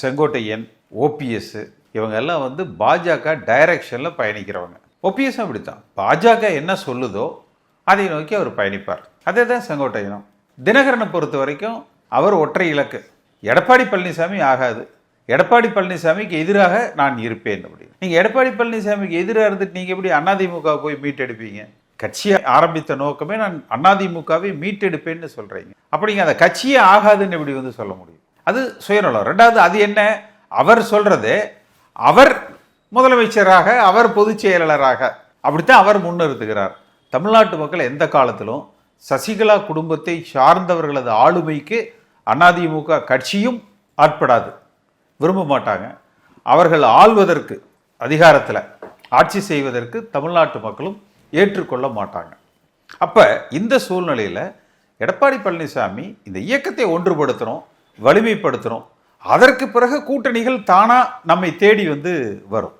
Sengottaiyan OPS இவங்க எல்லாம் வந்து பாஜக டைரக்ஷனில் பயணிக்கிறவங்க. ஓபிஎஸ் அப்படித்தான். பாஜக என்ன சொல்லுதோ அதை நோக்கி அவர் பயணிப்பார். அதே தான் செங்கோட்டையனும். தினகரனை பொறுத்த வரைக்கும் அவர் ஒற்றை இலக்கு. எடப்பாடி பழனிசாமி ஆகாது. எடப்பாடி பழனிசாமிக்கு எதிராக நான் இருப்பேன் அப்படி நீங்கள் எடப்பாடி பழனிசாமிக்கு எதிராக இருந்துட்டு நீங்கள் எப்படி அதிமுக போய் மீட்டெடுப்பீங்க கட்சியை ஆரம்பித்த நோக்கமே நான் அதிமுகவை மீட்டெடுப்பேன்னு சொல்கிறீங்க அப்படிங்க அந்த கட்சியே ஆகாதுன்னு எப்படி வந்து சொல்ல முடியும்? அது சுயநலம். ரெண்டாவது அது என்ன? அவர் சொல்றது அவர் முதலமைச்சராக அவர் பொதுச் செயலாளராக. அப்படித்தான் அவர் முன்னிறுத்துகிறார். தமிழ்நாட்டு மக்கள் எந்த காலத்திலும் சசிகலா குடும்பத்தை சார்ந்தவர்களது ஆளுமைக்கு அதிமுக கட்சியும் ஆட்படாது. விரும்ப மாட்டாங்க. அவர்கள் ஆள்வதற்கு அதிகாரத்தில் ஆட்சி செய்வதற்கு தமிழ்நாட்டு மக்களும் ஏற்றுக்கொள்ள மாட்டாங்க. அப்போ இந்த சூழ்நிலையில் எடப்பாடி பழனிசாமி இந்த இயக்கத்தை ஒன்றுபடுத்தணும். வலிமைப்படுத்துகிறோம் அதற்கு பிறகு கூட்டணிகள் தானா நம்மை தேடி வந்து வரும்.